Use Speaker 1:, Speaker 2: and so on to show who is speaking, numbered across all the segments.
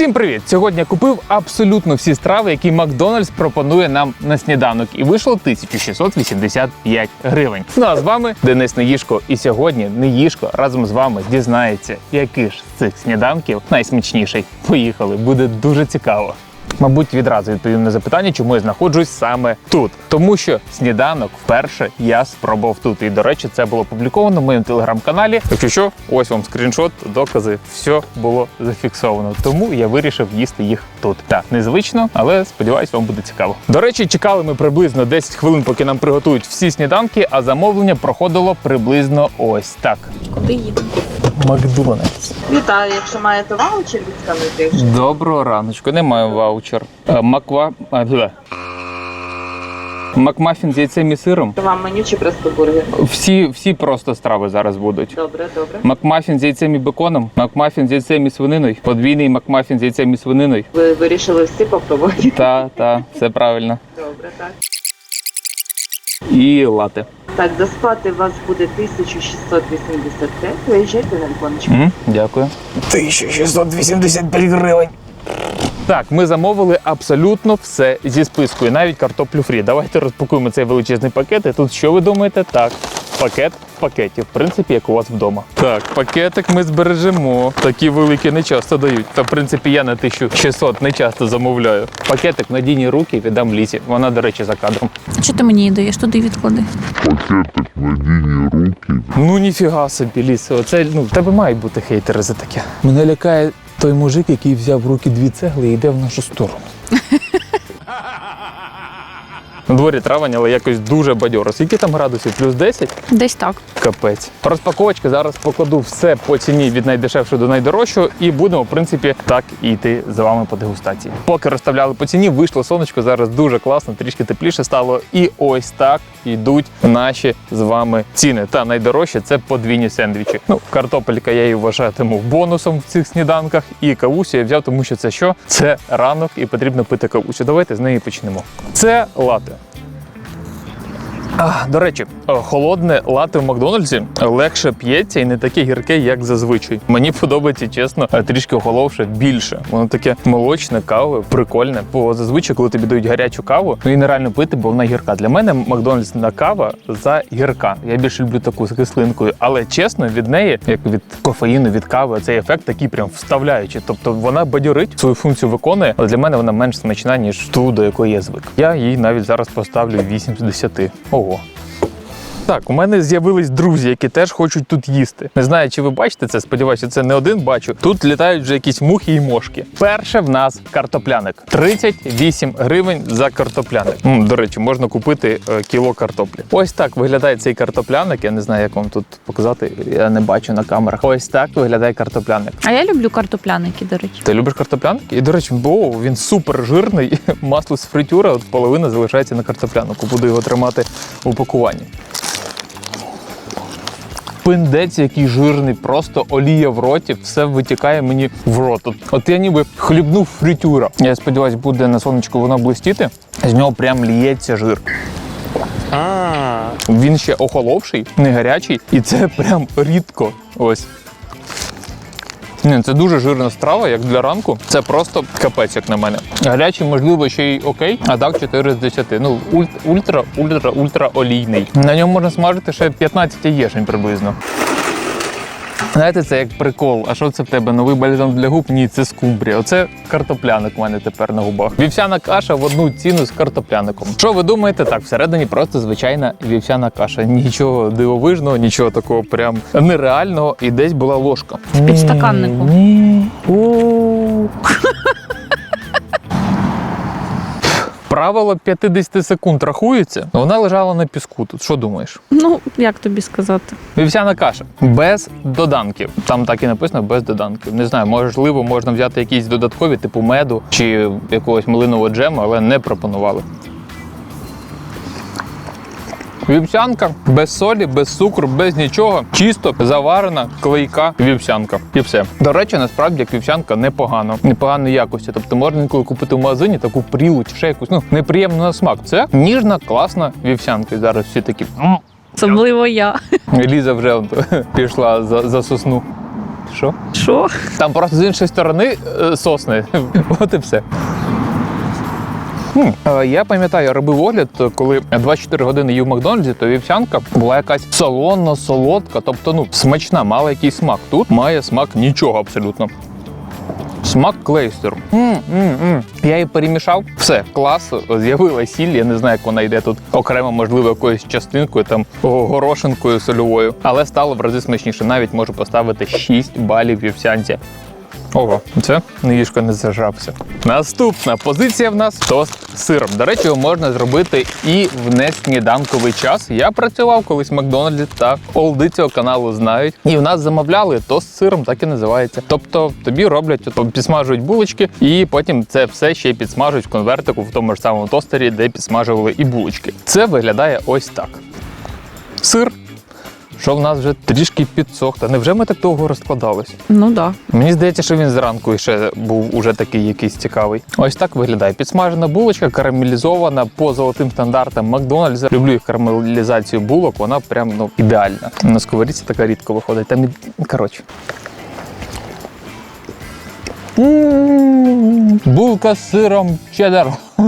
Speaker 1: Всім привіт! Сьогодні купив абсолютно всі страви, які Макдональдс пропонує нам на сніданок, і вийшло 1685 гривень. Ну а з вами Денис Неїшко. І сьогодні Неїшко разом з вами дізнається, який ж з цих сніданків найсмачніший. Поїхали, буде дуже цікаво. Мабуть, відразу відповім на запитання, чому я знаходжусь саме тут. Тому що сніданок вперше я спробував тут. І до речі, це було опубліковано в моєму телеграм-каналі. Якщо що, ось вам скріншот, докази, все було зафіксовано. Тому я вирішив їсти їх тут. Так, незвично, але сподіваюсь, вам буде цікаво. До речі, чекали ми приблизно 10 хвилин, поки нам приготують всі сніданки, а замовлення проходило приблизно ось так.
Speaker 2: Куди їдемо?
Speaker 1: Макдональдс.
Speaker 2: Вітаю, якщо маєте ваучер відскануйте.
Speaker 1: Доброго раночку, не маю ваучер. Е, Маква. Макмафін з яйцем і сиром.
Speaker 2: Вам меню чи просто бургер?
Speaker 1: Всі, всі просто страви зараз будуть.
Speaker 2: Добре, добре.
Speaker 1: Макмафін з яйцем і беконом, макмафін з яйцем і свининою, подвійний макмафін з яйцем і свининою.
Speaker 2: Ви вирішили всі попробувати?
Speaker 1: Та, та, все правильно.
Speaker 2: Добре, так.
Speaker 1: І лати.
Speaker 2: Так, до сплати у вас буде 1685. Виїжджайте на віконечко.
Speaker 1: Дякую. 1685 гривень. Так, ми замовили абсолютно все зі спискою, навіть картоплю фрі. Давайте розпакуємо цей величезний пакет. І тут що ви думаєте? Так, пакет в пакеті, в принципі, як у вас вдома. Так, пакетик ми збережемо. Такі великі не часто дають. Та в принципі я на 1600 не часто замовляю. Пакетик в надійні руки віддам лісі. Вона, до речі, за кадром.
Speaker 3: Що ти мені її даєш? Туди відклади.
Speaker 4: пакетик в надійні руки.
Speaker 1: Ну ніфіга собі, ліс. Оце ну в тебе мають бути хейтери за таке. Мене лякає той мужик, який взяв в руки дві цегли йде в нашу сторону. На дворі травень, але якось дуже бадьоро. Скільки там градусів? Плюс 10?
Speaker 3: Десь так.
Speaker 1: Капець. Розпаковочка зараз покладу все по ціні від найдешевшого до найдорожчого, і будемо, в принципі, так і йти з вами по дегустації. Поки розставляли по ціні, вийшло сонечко. Зараз дуже класно, трішки тепліше стало. І ось так йдуть наші з вами ціни. Та найдорожче це подвійні сендвічі. Ну, картопелька я її вважатиму бонусом в цих сніданках. І кавусю я взяв, тому що це що? Це ранок і потрібно пити кавусю. Давайте з неї почнемо. Це лате. До речі, холодне лате в Макдональдсі легше п'ється і не таке гірке, як зазвичай. Мені подобається, чесно, е, трішки охоловше більше. Воно таке молочне, каве, прикольне. Бо зазвичай, коли тобі дають гарячу каву, ну і нереально пити, бо вона гірка. Для мене Макдональдсна кава за гірка. Я більше люблю таку з кислинкою, але чесно, від неї, як від кофеїну, від кави, цей ефект такий прям вставляючий. Тобто вона бадьорить свою функцію виконує, але для мене вона менш смачна, ніж ту, до якої я звик. Я їй навіть зараз поставлю 8 з 10. Ого. favor. Так, у мене з'явились друзі, які теж хочуть тут їсти. Не знаю, чи ви бачите це. Сподіваюся, це не один бачу. Тут літають вже якісь мухи і мошки. Перше в нас картопляник. 38 гривень за картопляник. М, до речі, можна купити е, кіло картоплі. Ось так виглядає цей картопляник. Я не знаю, як вам тут показати. Я не бачу на камерах. Ось так виглядає картопляник.
Speaker 3: А я люблю картопляники, до речі.
Speaker 1: Ти любиш картопляник? І до речі, бо він супер жирний. Масло з фритюра, от половина залишається на картоплянику. Буду його тримати у пакуванні. Пиндець, який жирний, просто олія в роті, все витікає мені в рот. От, от я ніби хлібнув фритюра. Я сподіваюся, буде на сонечку воно блистіти. З нього прям ліється жир. Він ще охоловший, не гарячий, і це прям рідко. Ось. Ні, це дуже жирна страва, як для ранку. Це просто капець, як на мене. Гарячий, можливо, ще й окей, а так 4 з 10. Ну, ультра, ультра, ультра, ультра олійний. На ньому можна смажити ще 15 яєшень приблизно. Знаєте, це як прикол. А що це в тебе? Новий бальзам для губ? Ні, це скумбрія. Оце картопляник у мене тепер на губах. Вівсяна каша в одну ціну з картопляником. Що ви думаєте? Так, всередині просто звичайна вівсяна каша. Нічого дивовижного, нічого такого прям нереального. І десь була ложка.
Speaker 3: В підстаканнику.
Speaker 1: Ні. О. Правило 50 секунд рахується. Вона лежала на піску. Тут що думаєш?
Speaker 3: Ну, як тобі сказати?
Speaker 1: Вівсяна каша без доданків. Там так і написано без доданків. Не знаю, можливо, можна взяти якісь додаткові, типу меду чи якогось малинового джему, але не пропонували. Вівсянка без солі, без цукру, без нічого. Чисто заварена клейка вівсянка. І все. До речі, насправді як вівсянка непогано, непоганої якості. Тобто можна інколи купити в магазині таку прілу чи ще якусь ну неприємну на смак. Це ніжна, класна вівсянка. І зараз всі такі.
Speaker 3: Особливо я.
Speaker 1: Ліза вже пішла за, за сосну. Що?
Speaker 3: Що?
Speaker 1: Там просто з іншої сторони е, сосни. От і все. Хм. Е, Я пам'ятаю, я робив огляд, коли 24 години їв в Макдональдсі, то вівсянка була якась солоно, солодка, тобто ну смачна, мала якийсь смак. Тут має смак нічого абсолютно. Смак клейстеру. М-м-м. Я її перемішав. Все, клас. З'явилася сіль. Я не знаю, як вона йде тут окремо, можливо, якоюсь частинкою, там горошинкою сольовою. Але стало в рази смачніше. Навіть можу поставити 6 балів вівсянці. Ого, це Неїшка не зажрався. Наступна позиція в нас тост з сиром. До речі, його можна зробити і в несніданковий час. Я працював колись в Макдональдсі, так олди цього каналу знають. І в нас замовляли тост з сиром, так і називається. Тобто тобі роблять, підсмажують булочки, і потім це все ще підсмажують в конвертику в тому ж самому тостері, де підсмажували і булочки. Це виглядає ось так. Сир. Що в нас вже трішки підсох. Та невже ми так довго розкладались?
Speaker 3: Ну да.
Speaker 1: Мені здається, що він зранку ще був уже такий якийсь цікавий. Ось так виглядає. Підсмажена булочка, карамелізована по золотим стандартам Макдональдса. Люблю їх карамелізацію булок, вона прям ну ідеальна. На сковорідці така рідко виходить. Там і- коротше. Булка з сиром чеддер.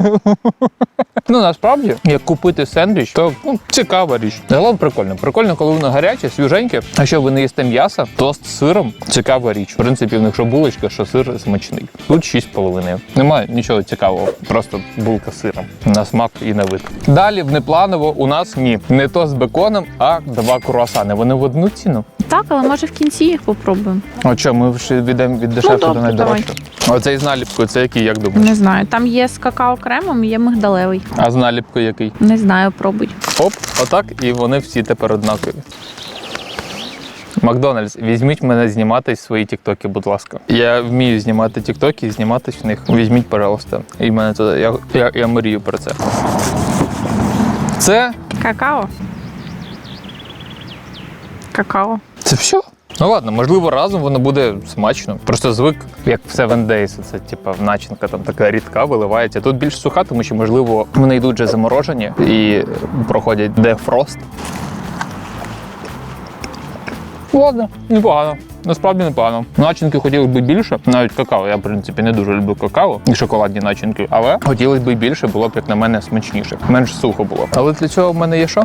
Speaker 1: Ну насправді, як купити сендвіч, то ну, цікава річ. Загалом прикольно. Прикольно, коли воно гаряче, свіженьке. А що ви не їсте м'яса, тост з сиром цікава річ. В принципі, в них що булочка, що сир смачний. Тут 6,5. Немає нічого цікавого, просто булка з сиром. На смак і на вид. Далі внепланово у нас ні. Не то з беконом, а два круасани. Вони в одну ціну.
Speaker 3: Так, але може в кінці їх попробуємо.
Speaker 1: А що, ми вже відемо від дешевшого до
Speaker 3: добре,
Speaker 1: найдорожчого? Оцей з наліпкою, це який, як думаєш?
Speaker 3: Не знаю. Там є з какао кремом, є мигдалевий.
Speaker 1: А з наліпкою який?
Speaker 3: Не знаю, пробуй.
Speaker 1: Оп, отак, і вони всі тепер однакові. Макдональдс, візьміть мене знімати свої тіктоки, будь ласка. Я вмію знімати тіктоки і зніматись в них. Візьміть, пожалуйста. І мене туди. Я, я, я мрію про це. Це.
Speaker 3: Какао. Какао.
Speaker 1: Це все? Ну ладно, можливо, разом воно буде смачно. Просто звик, як в Seven Days, це типа начинка там така рідка виливається. Тут більш суха, тому що, можливо, вони йдуть вже заморожені і проходять дефрост. Ладно, непогано. Насправді непогано. Начинки хотілося б більше, навіть какао. Я, в принципі, не дуже люблю какао і шоколадні начинки, але хотілося б більше, було б, як на мене, смачніше. Менш сухо було. Але для цього в мене є що?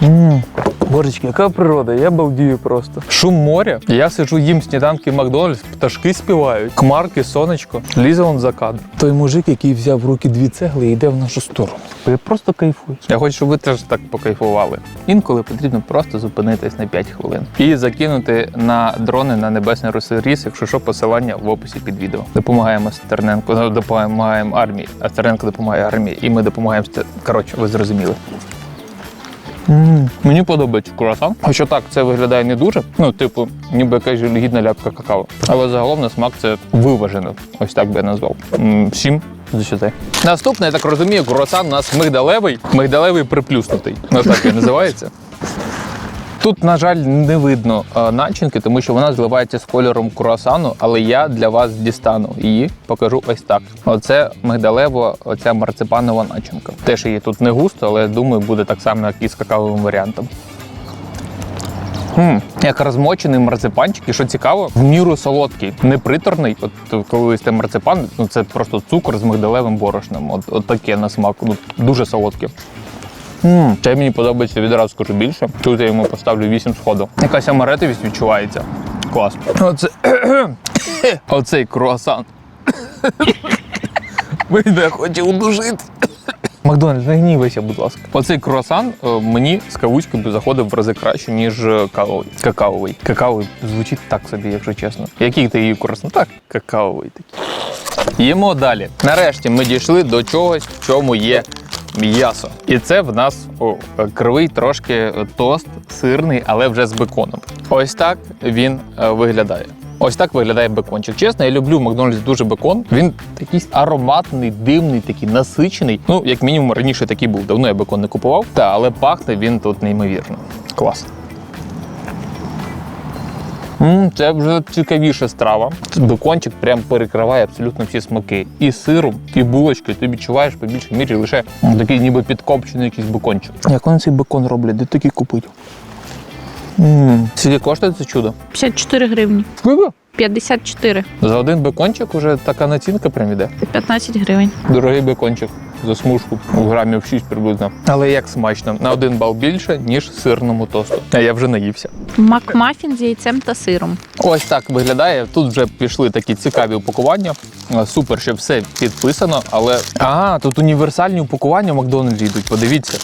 Speaker 1: Ммм, Божечки, яка природа, я балдію просто. Шум моря. Я сиджу їм сніданки в Макдональдс, пташки співають, хмарки, сонечко. Лізе он за кадр. Той мужик, який взяв в руки дві цегли і йде в нашу сторону. Я просто кайфую. Я хочу, щоб ви теж так покайфували. Інколи потрібно просто зупинитись на 5 хвилин і закинути на дрони на небесний росеріс, якщо що, посилання в описі під відео. Допомагаємо Стерненку, ну, допомагаємо армії, а Стерненко допомагає армії, і ми допомагаємо Стер- Коротше, ви зрозуміли. М, Мені подобається круасан. Хоча так, це виглядає не дуже. Ну, типу, ніби якась жалюгідна ляпка какао. Але загалом на смак це виважено. Ось так би я назвав. Сім з 10. Наступне, я так розумію, круасан у нас мигдалевий, мигдалевий приплюснутий. Ось так він називається. Тут, на жаль, не видно е, начинки, тому що вона зливається з кольором круасану, але я для вас дістану її, покажу ось так. Оце мигдалево, оця марципанова начинка. Теж її тут не густо, але думаю, буде так само, як і з какавовим варіантом. М, як розмочений марципанчик, і що цікаво, в міру солодкий, не приторний. От коли їсте марципан, ну це просто цукор з мигдалевим борошном. От, от таке на смак. Ну, дуже солодке. М, Це мені подобається відразу скажу більше. Тут я йому поставлю 8 сходу. Якась амаретовість відчувається. Клас. Оце... Оцей круасан. Мене хоче удушити. Макдональдс, не гнівайся, будь ласка. Оцей круасан е, мені з кавучки би заходив в рази краще, ніж е, кавовий. Какаовий. Какаовий звучить так собі, якщо чесно. Який ти її круасан? Так, какаовий такий. Їмо далі. Нарешті ми дійшли до чогось, в чому є м'ясо. І це в нас о, кривий трошки е, тост, сирний, але вже з беконом. Ось так він е, виглядає. Ось так виглядає бекончик. Чесно, я люблю в Макдональдс дуже бекон. Він такий ароматний, дивний, такий насичений. Ну, як мінімум, раніше такий був. Давно я бекон не купував. Та, але пахне він тут неймовірно. Клас. М, Це вже цікавіша страва. Бекончик прям перекриває абсолютно всі смаки. І сиром, і булочки. Ти відчуваєш по більшій мірі лише такий ніби підкопчений якийсь бекончик. Як вони цей бекон роблять? Де такий купить? Скільки коштує це чудо?
Speaker 3: 54 гривні.
Speaker 1: Скільки?
Speaker 3: 54.
Speaker 1: За один бекончик уже така націнка прям іде.
Speaker 3: 15 гривень.
Speaker 1: Дорогий бекончик за смужку у грамів 6 приблизно. Але як смачно, на один бал більше, ніж сирному тосту. А я вже наївся.
Speaker 3: Макмафін з яйцем та сиром.
Speaker 1: Ось так виглядає. Тут вже пішли такі цікаві упакування. Супер, що все підписано, але а тут універсальні упакування в Макдональдсі йдуть. Подивіться.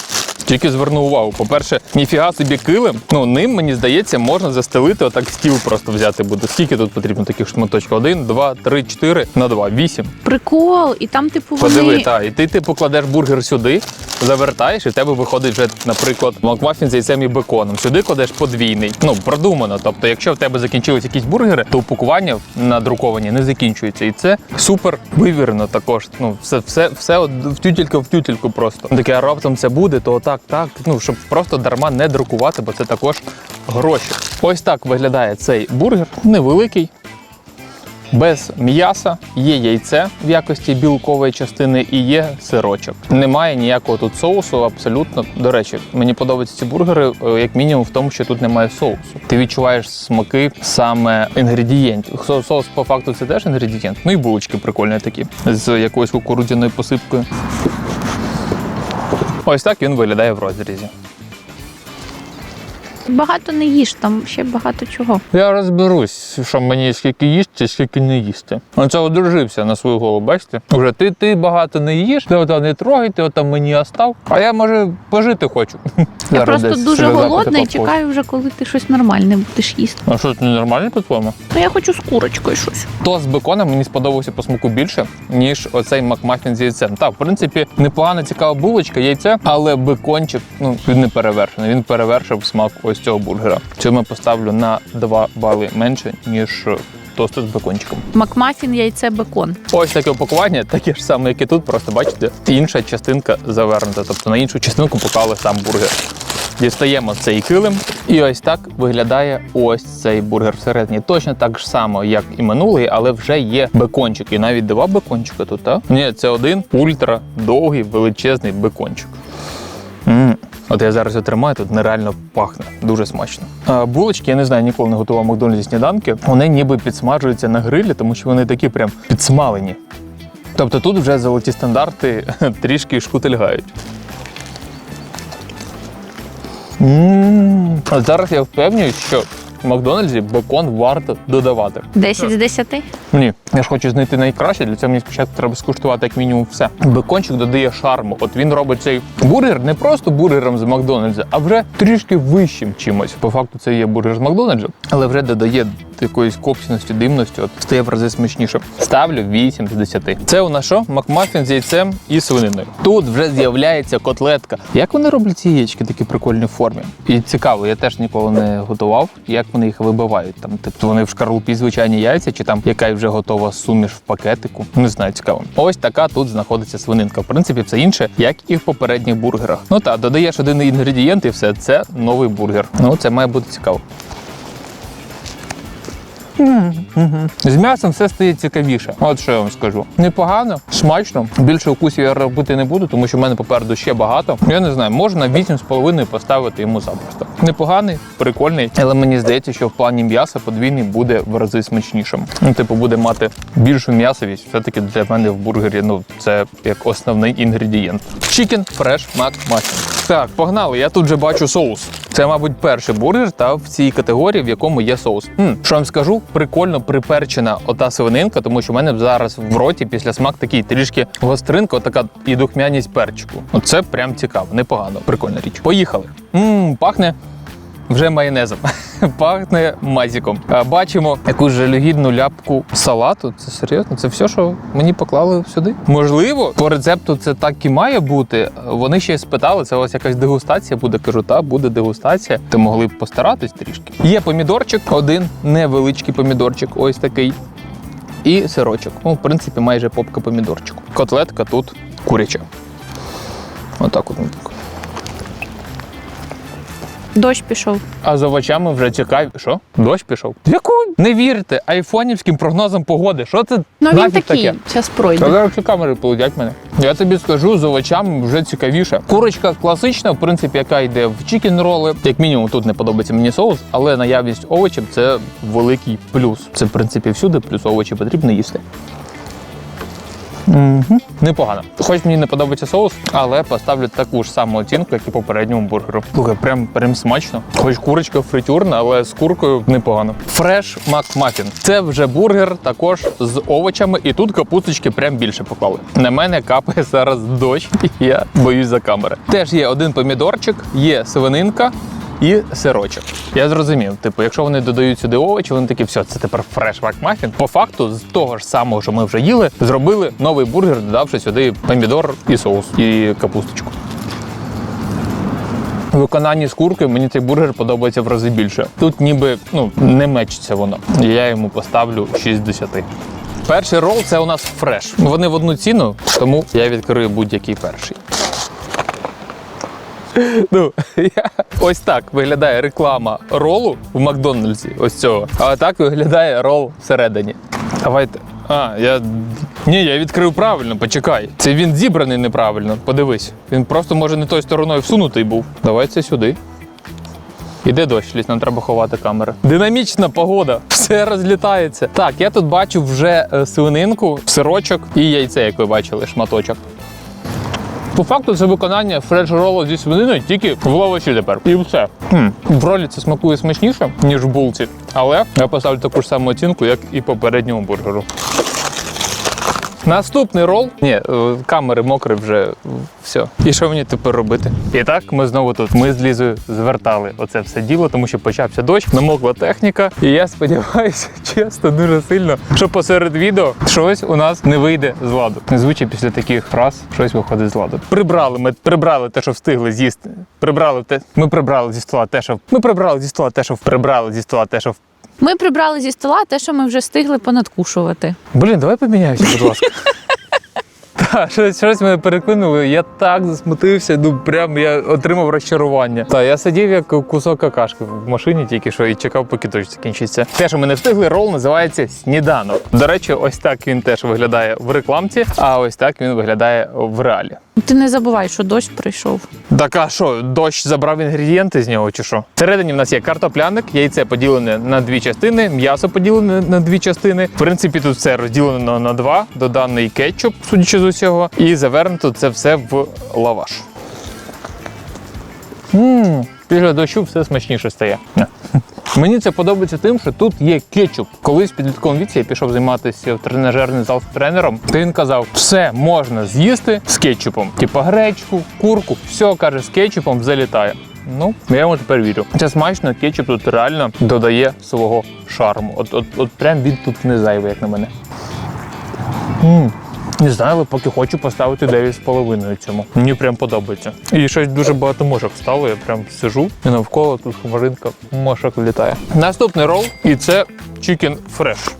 Speaker 1: Тільки зверну увагу. По-перше, ніфіга собі килим. Ну ним мені здається, можна застелити отак стіл просто взяти буде. Скільки тут потрібно таких шматочків? Один, два, три, чотири на два, вісім.
Speaker 3: Прикол, і там, типу, вони.
Speaker 1: Подиви, та, і ти типу кладеш бургер сюди, завертаєш, і в тебе виходить вже, наприклад, макмафін з яйцем і беконом. Сюди кладеш подвійний. Ну, продумано. Тобто, якщо в тебе закінчились якісь бургери, то упакування надруковані не закінчується. І це супер вивірено також. Ну, все, все, все от в тютельку в тютельку просто. Таке, а раптом це буде, то отак, так. так. Ну, щоб просто дарма не друкувати, бо це також гроші. Ось так виглядає цей бургер. Невеликий, без м'яса, є яйце в якості білкової частини і є сирочок. Немає ніякого тут соусу, абсолютно. До речі, мені подобаються ці бургери, е, як мінімум, в тому, що тут немає соусу. Ти відчуваєш смаки саме інгредієнтів. Со- Соус по факту це теж інгредієнт. Ну і булочки прикольні такі з якоюсь кукурудзяною посипкою. Ось так він виглядає в розрізі.
Speaker 3: Багато не їж, там ще багато чого.
Speaker 1: Я розберусь, що мені скільки їсти, скільки не їсти. Оце одружився на свою голову, бачите? Уже ти, ти багато не їш, ти ота не трогай, ти ота мені остав. А я може пожити хочу.
Speaker 3: Я
Speaker 1: Зараз
Speaker 3: просто дуже і чекаю вже, коли ти щось нормальне будеш їсти.
Speaker 1: А що це нормально по-твоєму?
Speaker 3: Ну я хочу з курочкою щось.
Speaker 1: То з беконом мені сподобався по смаку більше, ніж оцей макмафін з яйцем. Так, в принципі, непогана цікава булочка, яйце, але бекончик ну він не перевершений. Він перевершив смак ось цього бургера. Цьому поставлю на 2 бали менше, ніж тости з бекончиком.
Speaker 3: Макмафін, яйце, бекон.
Speaker 1: Ось таке упакування, таке ж саме, як і тут, просто бачите, інша частинка завернута. Тобто на іншу частинку поклали сам бургер. Дістаємо цей килим, і ось так виглядає ось цей бургер всередині. Точно так ж само, як і минулий, але вже є бекончик. І навіть два бекончика тут, так? Ні, це один ультра довгий величезний бекончик. м От я зараз його тримаю, тут нереально пахне, дуже смачно. А, булочки, я не знаю, ніколи не готував Макдональдсі сніданки. Вони ніби підсмажуються на грилі, тому що вони такі прям підсмалені. Тобто тут вже золоті стандарти трішки шкутильгають. Зараз я впевнюю, що в Макдональдсі бекон варто додавати.
Speaker 3: 10 з 10.
Speaker 1: Ні, я ж хочу знайти найкраще. Для цього мені спочатку треба скуштувати як мінімум все. Бекончик додає шарму. От він робить цей бургер не просто бургером з Макдональдса, а вже трішки вищим чимось. По факту це є бургер з Макдональдса, але вже додає якоїсь копченості, димності. От стає в рази смачніше. Ставлю 8 з 10. Це у нас що? Макмафін з яйцем і свининою. Тут вже з'являється котлетка. Як вони роблять ці яєчки такі прикольні в формі? І цікаво, я теж ніколи не готував. Як вони їх вибивають? Там, тобто вони в шкарлупі звичайні яйця, чи там яка вже готова суміш в пакетику. Не знаю, цікаво. Ось така тут знаходиться свининка. В принципі, все інше, як і в попередніх бургерах. Ну так, додаєш один інгредієнт і все, це новий бургер. Ну це має бути цікаво. З м'ясом все стає цікавіше. От що я вам скажу. Непогано, смачно. Більше укусів я робити не буду, тому що в мене попереду ще багато. Я не знаю, можна 8,5 поставити йому запросто. Непоганий, прикольний, але мені здається, що в плані м'яса подвійний буде в рази смачнішим. Ну, типу, буде мати більшу м'ясовість. Все-таки для мене в бургері ну це як основний інгредієнт. Chicken Fresh Mac Muffin. Так, погнали. Я тут вже бачу соус. Це, мабуть, перший бургер та в цій категорії, в якому є соус. Хм, що вам скажу, прикольно приперчена ота свининка, тому що в мене зараз в роті після смак такий трішки гостринка, отака і духмяність перчику. Оце прям цікаво, непогано, прикольна річ. Поїхали. Мм, пахне вже майонезом. Пахне мазіком. Бачимо якусь жалюгідну ляпку салату. Це серйозно? Це все, що мені поклали сюди? Можливо, по рецепту це так і має бути. Вони ще спитали, це вас якась дегустація буде. Кажу, та буде дегустація. Ти могли б постаратись трішки. Є помідорчик, один невеличкий помідорчик, ось такий. І сирочок. Ну, в принципі, майже попка помідорчику. Котлетка тут куряча. Отак от.
Speaker 3: Дощ пішов.
Speaker 1: А з овочами вже цікаві. Що? Дощ пішов? Яку? Не вірте айфонівським прогнозам погоди. Що це
Speaker 3: Ну він
Speaker 1: нафіг
Speaker 3: такий,
Speaker 1: таке?
Speaker 3: зараз
Speaker 1: Та
Speaker 3: пройде.
Speaker 1: зараз всі камери полудять мене. Я тобі скажу, з овочами вже цікавіше. Курочка класична, в принципі, яка йде в чікен роли. Як мінімум, тут не подобається мені соус, але наявність овочів це великий плюс. Це в принципі всюди, плюс овочі потрібно їсти. Угу. Непогано. Хоч мені не подобається соус, але поставлю таку ж саму оцінку, як і попередньому бургеру. Слухай, прям, прям смачно. Хоч курочка фритюрна, але з куркою непогано. Фреш Макмафін. Це вже бургер також з овочами, і тут капусточки прям більше поклали. На мене капає зараз дощ, і я боюсь за камери. Теж є один помідорчик, є свининка. І сирочок. Я зрозумів. Типу, якщо вони додають сюди овочі, вони такі, все, це тепер фреш макмафін. По факту, з того ж самого, що ми вже їли, зробили новий бургер, додавши сюди помідор і соус, і капусточку. Виконанні з куркою мені цей бургер подобається в рази більше. Тут ніби ну, не мечиться воно. Я йому поставлю 6 10. Перший рол це у нас фреш. Вони в одну ціну, тому я відкрию будь-який перший. Ну, я... ось так виглядає реклама ролу в Макдональдсі. Ось цього. А так виглядає рол всередині. Давайте. А, я. Ні, я відкрив правильно, почекай. Це він зібраний неправильно. Подивись. Він просто може не тою стороною всунутий був. Давай це сюди. Іде дощ, ліс, нам треба ховати камери. Динамічна погода, все розлітається. Так, я тут бачу вже е, свининку, сирочок і яйце, як ви бачили, шматочок. По факту це виконання фреш-ролу зі свининою тільки в лаваші тепер. І все. Хм. В ролі це смакує смачніше, ніж в булці. Але я поставлю таку ж саму оцінку, як і попередньому бургеру. Наступний рол. Ні, е, камери мокрі вже все. І що мені тепер робити? І так, ми знову тут. Ми з Лізою звертали оце все діло, тому що почався дощ, намокла техніка. І я сподіваюся, чесно, дуже сильно, що посеред відео щось у нас не вийде з ладу. Незвичай після таких фраз щось виходить з ладу. Прибрали ми прибрали те, що встигли з'їсти. Прибрали те. Ми прибрали зі стола те, що ми прибрали зі стола те, що прибрали зі стола те, що
Speaker 3: Ми прибрали зі стола те, що ми вже встигли понадкушувати.
Speaker 1: Блін, давай поміняємося, будь ласка. Та, щось, щось мене перекинуло, я так засмутився, ну прям я отримав розчарування. Та я сидів як кусок какашки в машині, тільки що і чекав, поки дощ закінчиться. Те, що ми не встигли, рол називається сніданок. До речі, ось так він теж виглядає в рекламці, а ось так він виглядає в реалі.
Speaker 3: Ти не забувай, що дощ прийшов.
Speaker 1: Так а що, дощ забрав інгредієнти з нього чи що? Всередині в нас є картопляник, яйце поділене на дві частини, м'ясо поділене на дві частини. В принципі, тут все розділено на два, доданий кетчуп, судячи з усього, і завернуто це все в лаваш. Після дощу все смачніше стає. Мені це подобається тим, що тут є кетчуп. Колись в підлітковому віці я пішов займатися в тренажерний зал з тренером. То він казав, все можна з'їсти з кетчупом. Типа гречку, курку, все каже, з кетчупом залітає. Ну, я йому тепер вірю. Це смачно, кетчуп тут реально додає свого шарму. От, от, от прям він тут не зайвий, як на мене. м Не знаю, але поки хочу поставити 9,5 цьому. Мені прям подобається. І щось дуже багато мошок стало. Я прям сижу і навколо тут хмаринка мошок літає. Наступний рол, і це Chicken Fresh.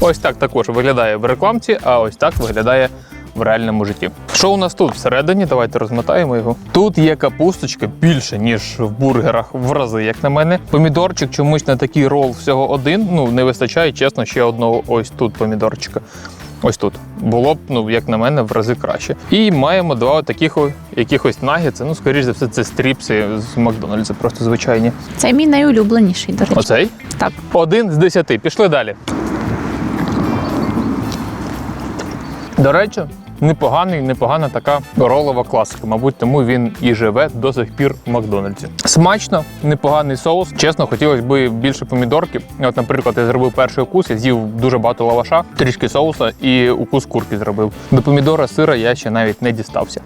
Speaker 1: Ось так також виглядає в рекламці, а ось так виглядає в реальному житті. Що у нас тут всередині? Давайте розмотаємо його. Тут є капусточка більше, ніж в бургерах в рази, як на мене. Помідорчик чомусь на такий рол всього один. Ну не вистачає, чесно, ще одного ось тут помідорчика. Ось тут було б, ну як на мене, в рази краще. І маємо два таких якихось нагетси. Ну, скоріш за все, це стріпси з Макдональдса, просто звичайні.
Speaker 3: Це мій найулюбленіший, до речі.
Speaker 1: Оцей?
Speaker 3: Так.
Speaker 1: Один з десяти. Пішли далі. До речі, непоганий, непогана така ролова класика. Мабуть, тому він і живе до сих пір в Макдональдсі. Смачно, непоганий соус. Чесно, хотілося б більше помідорки. От, наприклад, я зробив перший укус, я з'їв дуже багато лаваша, трішки соуса і укус курки зробив. До помідора сира я ще навіть не дістався.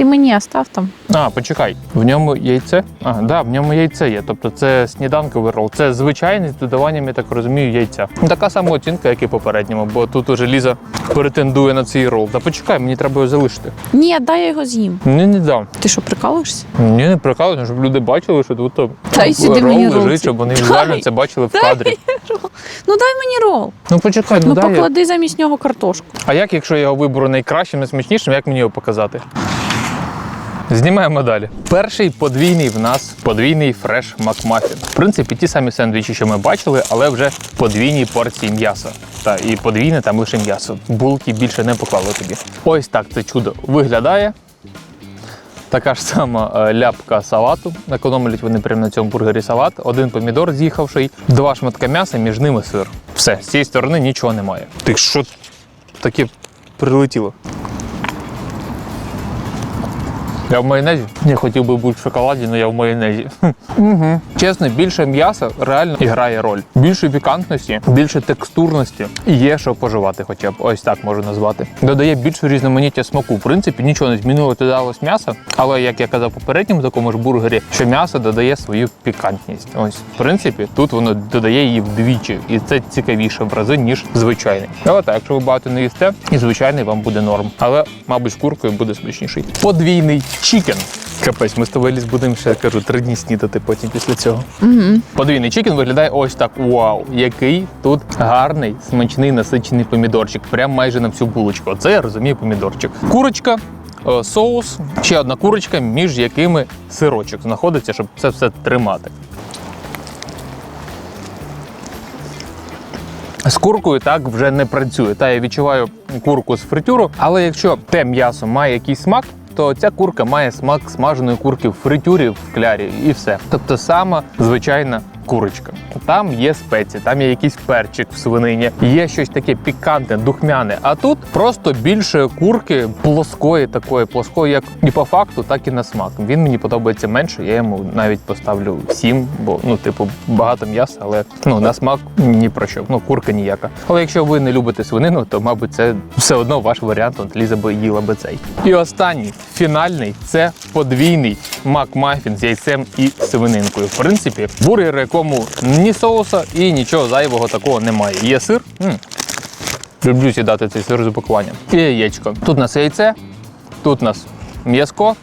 Speaker 3: Ти мені остав там.
Speaker 1: А, почекай, в ньому яйце? А, да, в ньому яйце є. Тобто це сніданковий рол. Це звичайний з додаванням, я так розумію, яйця. Така сама оцінка, як і попередньому, бо тут уже Ліза претендує на цей рол. Та почекай, мені треба його залишити.
Speaker 3: Ні, дай я його з'їм.
Speaker 1: Ні, не дам.
Speaker 3: Ти що, прикалуєшся?
Speaker 1: Ні, не прикалуюся, щоб люди бачили, що тут то
Speaker 3: сюди
Speaker 1: рол
Speaker 3: мені рол
Speaker 1: лежить,
Speaker 3: цей.
Speaker 1: щоб вони візуально це бачили в кадрі.
Speaker 3: Ну дай мені рол.
Speaker 1: Ну почекай, ну,
Speaker 3: Ну
Speaker 1: дай. я-
Speaker 3: поклади замість нього картошку.
Speaker 1: А як, якщо я його виберу найкращим, найсмачнішим, як мені його показати? Знімаємо далі. Перший подвійний в нас подвійний фреш Макмафін. В принципі, ті самі сендвічі, що ми бачили, але вже в подвійній порції м'яса. Та і подвійне там лише м'ясо. Булки більше не поклали тобі. Ось так це чудо виглядає. Така ж сама е, ляпка салату. Економлять вони прямо на цьому бургері салат. Один помідор з'їхавший, два шматка м'яса, між ними сир. Все, з цієї сторони нічого немає. Ти що таке прилетіло? Я в майонезі. Я хотів би бути в шоколаді, але я в майонезі. Угу. Чесно, більше м'яса реально грає роль. Більше пікантності, більше текстурності і є що поживати, хоча б ось так можу назвати. Додає більше різноманіття смаку. В принципі, нічого не змінило, додалось м'ясо, але як я казав попередньому такому ж бургері, що м'ясо додає свою пікантність. Ось, в принципі, тут воно додає її вдвічі, і це цікавіше в рази, ніж звичайний. Але так, якщо ви багато не їсте, і звичайний вам буде норм. Але, мабуть, з куркою буде смачніший. Подвійний чікен. Капець, ми з тобою ліс будемо ще кажу три дні снідати потім після цього.
Speaker 3: Угу.
Speaker 1: Подвійний чікен виглядає ось так. Вау, який тут гарний, смачний, насичений помідорчик. Прям майже на всю булочку. Оце я розумію помідорчик. Курочка. е, Соус, ще одна курочка, між якими сирочок знаходиться, щоб це все тримати. З куркою так вже не працює. Та я відчуваю курку з фритюру, але якщо те м'ясо має якийсь смак, то ця курка має смак смаженої курки в фритюрі в клярі і все. Тобто сама звичайна курочка. Там є спеції, там є якийсь перчик в свинині, є щось таке пікантне, духмяне. А тут просто більше курки плоскої, такої плоскої, як і по факту, так і на смак. Він мені подобається менше. Я йому навіть поставлю 7, бо ну, типу, багато м'яса, але ну на смак ні про що. Ну, курка ніяка. Але якщо ви не любите свинину, то мабуть це все одно ваш варіант. От Ліза би їла би цей. І останній фінальний це подвійний мак-мафін з яйцем і свининкою. В принципі, бургер, якому ні соуса і нічого зайвого такого немає. Є сир. М. Люблю сідати цей сир з упакуванням. І яєчко. Тут у нас яйце, тут у нас м'язко,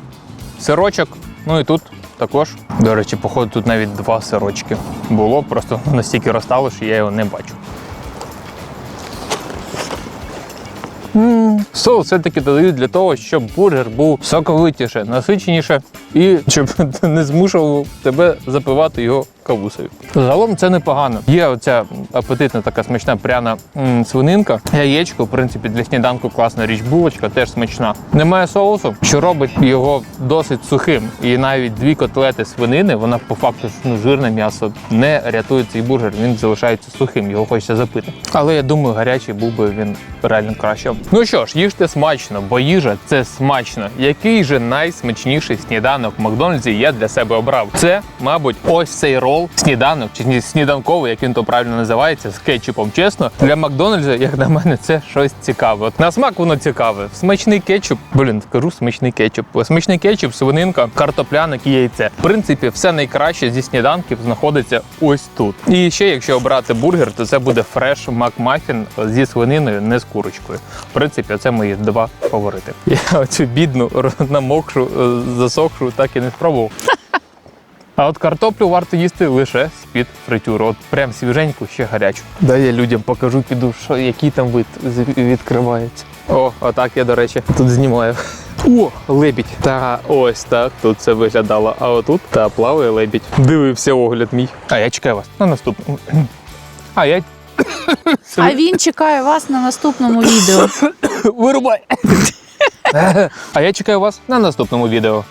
Speaker 1: сирочок, ну і тут також. До речі, походу, тут навіть два сирочки було, просто настільки розстало, що я його не бачу. Соус все-таки додають для того, щоб бургер був соковитіше, насиченіше і щоб не змушував тебе запивати його кавусою. Загалом це непогано. Є оця апетитна така смачна пряна м, свининка. Яєчко, в принципі, для сніданку класна річ. Булочка теж смачна. Немає соусу, що робить його досить сухим. І навіть дві котлети свинини, вона по факту ну, жирне м'ясо, не рятує цей бургер. Він залишається сухим, його хочеться запити. Але я думаю, гарячий був би він реально краще. Ну що ж, їжте смачно, бо їжа це смачно. Який же найсмачніший сніданок в Макдональдсі я для себе обрав? Це, мабуть, ось цей рол, сніданок чи сніданковий, як він то правильно називається, з кетчупом. Чесно, для Макдональдса, як на мене, це щось цікаве. От на смак воно цікаве. Смачний кетчуп, блін, кажу смачний кетчуп. Смачний кетчуп, свининка, картопляник і яйце. В принципі, все найкраще зі сніданків знаходиться ось тут. І ще, якщо обрати бургер, то це буде фреш макмафін зі свининою, не з курочкою. В принципі, це мої два фаворити. Я оцю бідну намокшу, е, засохшу, так і не спробував. А от картоплю варто їсти лише з-під фритюру. От прям свіженьку, ще гарячу. Дай я людям покажу, піду, що який там вид відкривається. О, отак я, до речі, тут знімаю. О, лебідь. Та ось так тут це виглядало. А отут та плаває лебідь. Дивився огляд мій. А я чекаю вас на наступному. А я
Speaker 3: А він чекає вас на наступному відео.
Speaker 1: вирубай. А я чекаю вас на наступному відео.